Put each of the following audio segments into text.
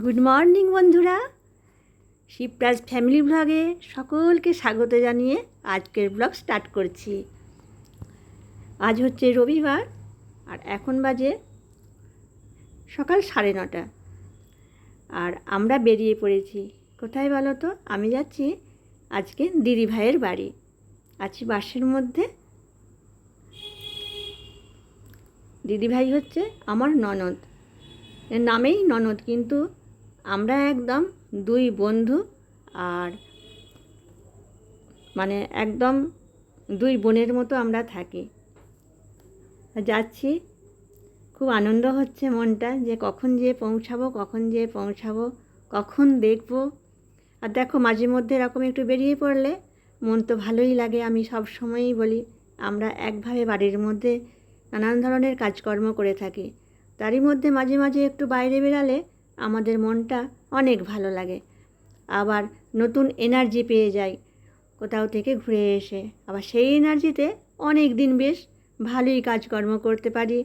Good morning, বন্ধুরা। Shivraj family ব্লগে সকলকে স্বাগত জানিয়ে আজকের ব্লগ স্টার্ট করছি। আজ হচ্ছে রবিবার, আর এখন বাজে সকাল সাড়ে নটা। আর আমরা বেরিয়ে পড়েছি। কোথায় বলো তো? আমি যাচ্ছি আজকে দিদি ভাইয়ের বাড়ি। আছি বাসের মধ্যে। দিদিভাই হচ্ছে আমার ননদ। নামেই ননদ, কিন্তু আমরা একদম দুই বন্ধু আর মানে একদম দুই বোনের মতো আমরা থাকি। যাচ্ছি। খুব আনন্দ হচ্ছে মনটা যে কখন যে পৌঁছাবো, কখন যে পৌঁছাবো, কখন দেখব। আর দেখো, মাঝে মধ্যে এরকম একটু বেরিয়ে পড়লে মন তো ভালোই লাগে, আমি সব সময়ই বলি, আমরা একভাবে বাড়ির মধ্যে নানান ধরনের কাজকর্ম করে থাকি। তারই মধ্যে মাঝে মাঝে একটু বাইরে বেরালে আমাদের মনটা অনেক ভালো লাগে। আবার নতুন এনার্জি পেয়ে যাই, কোথাও থেকে ঘুরে এসে। আবার সেই এনার্জিতে অনেক দিন বেশ ভালোই কাজকর্ম করতে পারি।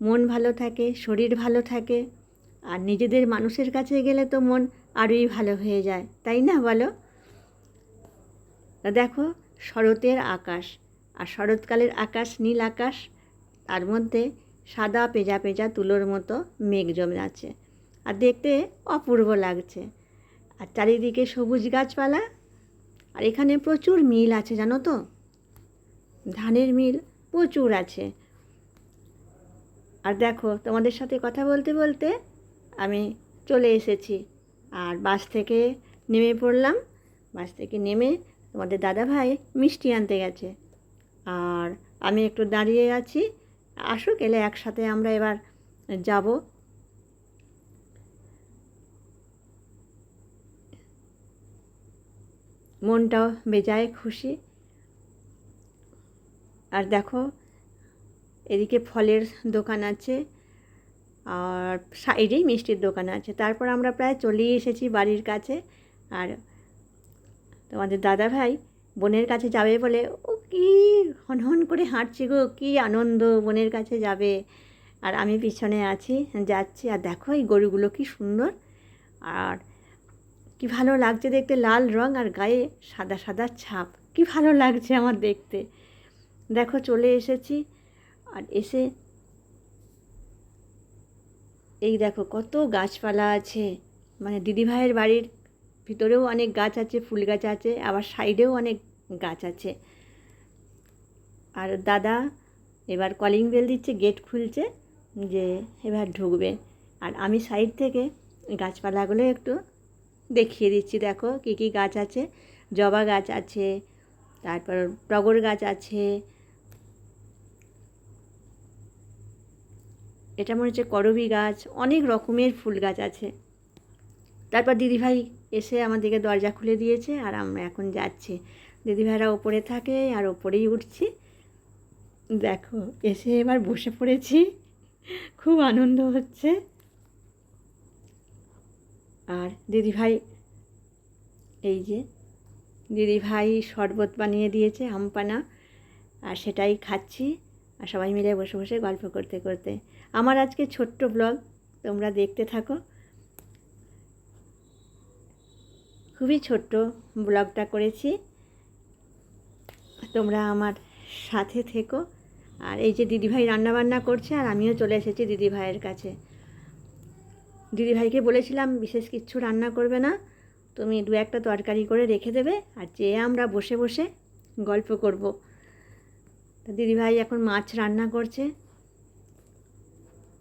মন ভালো থাকে, শরীর ভালো থাকে। আর নিজেদের মানুষের কাছে গেলে তো মন আরোই ভালো হয়ে যায়, তাই না বলো? দেখো, শরতের আকাশ। আর শরৎকালের আকাশ, নীল আকাশ, তার মধ্যে সাদা, পেজা পেজা তুলোর মতো মেঘ জমে আছে। আর দেখতে অপূর্ব লাগছে। আর চারিদিকে সবুজ গাছপালা, আর এখানে প্রচুর মিল আছে, জানো তো? ধানের মিল প্রচুর আছে। আর দেখো, তোমাদের সাথে কথা বলতে বলতে আমি চলে এসেছি। আর বাস থেকে নেমে পড়লাম। বাস থেকে নেমে তোমাদের দাদা ভাই মিষ্টি আনতে গেছে। আর আমি একটু দাঁড়িয়ে আছি। আসুক, এলে একসাথে আমরা এবার যাব। মনটাও বেজায় খুশি। আর দেখো, এদিকে ফলের দোকান আছে, আর সাইডেই মিষ্টির দোকান আছে। তারপর আমরা প্রায় চলেই এসেছি বাড়ির কাছে। আর তোমাদের দাদা ভাই বোনের কাছে যাবে বলে, ও কি হনহন করে হাঁটছি গো, কী আনন্দ, বোনের কাছে যাবে। আর আমি পিছনে আছি, যাচ্ছি। আর দেখো এই গরুগুলো কি সুন্দর। আর কি ভালো লাগছে দেখতে? লাল রং আর গায়ে সাদা সাদা ছাপ। কি ভালো লাগছে আমার দেখতে। দেখো, চলে এসেছি। আর এসে এই দেখো, কত গাছপালা আছে। মানে দিদিভাইয়ের বাড়ির ভিতরেও অনেক গাছ আছে, ফুল গাছ আছে, আবার সাইডেও অনেক গাছ আছে। আর দাদা এবার কলিং বেল দিচ্ছে গেট খুলছে, যে এবার ঢুকবে। আর আমি সাইড থেকে গাছপালাগুলো একটু দেখিয়ে দিচ্ছি, দেখো কী কী গাছ আছে। জবা গাছ আছে, তারপর টগর গাছ আছে। এটা মনে হচ্ছে করবি গাছ, অনেক রকমের ফুল গাছ আছে। তারপর দিদিভাই এসে আমাদেরকে দরজা খুলে দিয়েছে আর আমরা এখন যাচ্ছি। দিদিভাইরা ওপরে থাকে আর ওপরেই উঠছি। দেখো, এসে এবার বসে পড়েছি। খুব আনন্দ হচ্ছে। আর দিদিভাই, এই যে দিদিভাই শরবত বানিয়ে দিয়েছে, আমপানা, আর সেটাই খাচ্ছি। আর সবাই মিলে বসে বসে গল্প করতে করতে। আমার আজকে ছোট্ট ব্লগ, তোমরা দেখতে থাকো। খুবই ছোট্ট ব্লগটা করেছি। তোমরা আমার সাথে থেকো। আর এই যে দিদিভাই রান্নাবান্না করছে, আর আমিও চলে এসেছি দিদিভাইয়ের কাছে। দিদিভাইকে বলেছিলাম, বিশেষ কিচ্ছু রান্না করবে না। তুমি দু একটা তরকারি করে রেখে দেবে আর যেয়ে আমরা বসে বসে গল্প করব। দিদিভাই এখন মাছ রান্না করছে।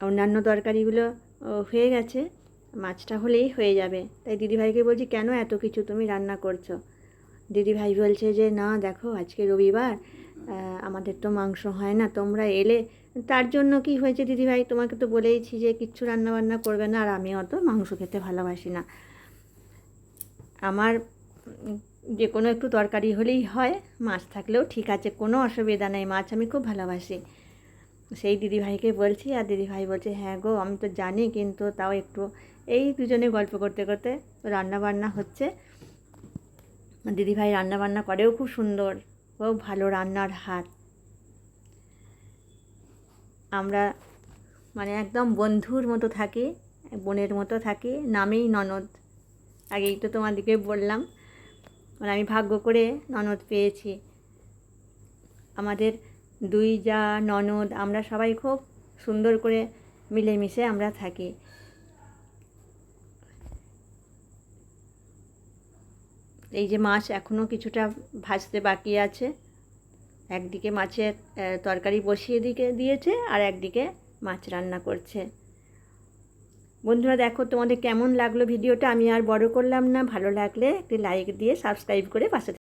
অন্যান্য তরকারিগুলো হয়ে গেছে। মাছটা হলেই হয়ে যাবে। তাই দিদিভাইকে বলছি, কেন এত কিছু তুমি রান্না করছ? দিদিভাই বলছে যে, না, দেখো, আজকে রবিবার আমাদের তো মাংস হয় না, তোমরা এলে তার জন্য কি হয়েছে দিদিভাই? তোমাকে তো বলেইছি যে কিচ্ছু রান্না বান্না করবে না, আর আমি অত মাংস খেতে ভালোবাসি না। আমার যে কোনো একটু তরকারি হলেই হয়, মাছ থাকলেও ঠিক আছে, কোনো অসুবিধা নেই, মাছ আমি খুব ভালোবাসি। সেই দিদিভাইকে বলছি, আর দিদিভাই বলছে হ্যাঁ গো, আমি তো জানি, কিন্তু তাও একটু এই দুজনে গল্প করতে করতে রান্না বান্না হচ্ছে। দিদিভাই রান্না বান্না করেও খুব সুন্দর। ও ভালো রান্নার হাত। আমরা মানে একদম বন্ধুর মতো থাকি, বোনের মতো থাকি, নামেই ননদ। আগেই তো তোমাদেরকে বললাম মানে আমি ভাগ্য করে ননদ পেয়েছি। আমাদের দুই যা ননদ, আমরা সবাই খুব সুন্দর করে মিলেমিশে আমরা থাকি। এই যে মাছ এখনও কিছুটা ভাজতে বাকি আছে। একদিকে মাছের তরকারি বসিয়ে দিকে, দিয়েছে আর একদিকে মাছ রান্না করছে। বন্ধুরা দেখো তোমাদের কেমন লাগল ভিডিওটা? আমি আর বড় করলাম না। ভালো লাগলে একটি লাইক দিয়ে সাবস্ক্রাইব করে পাশে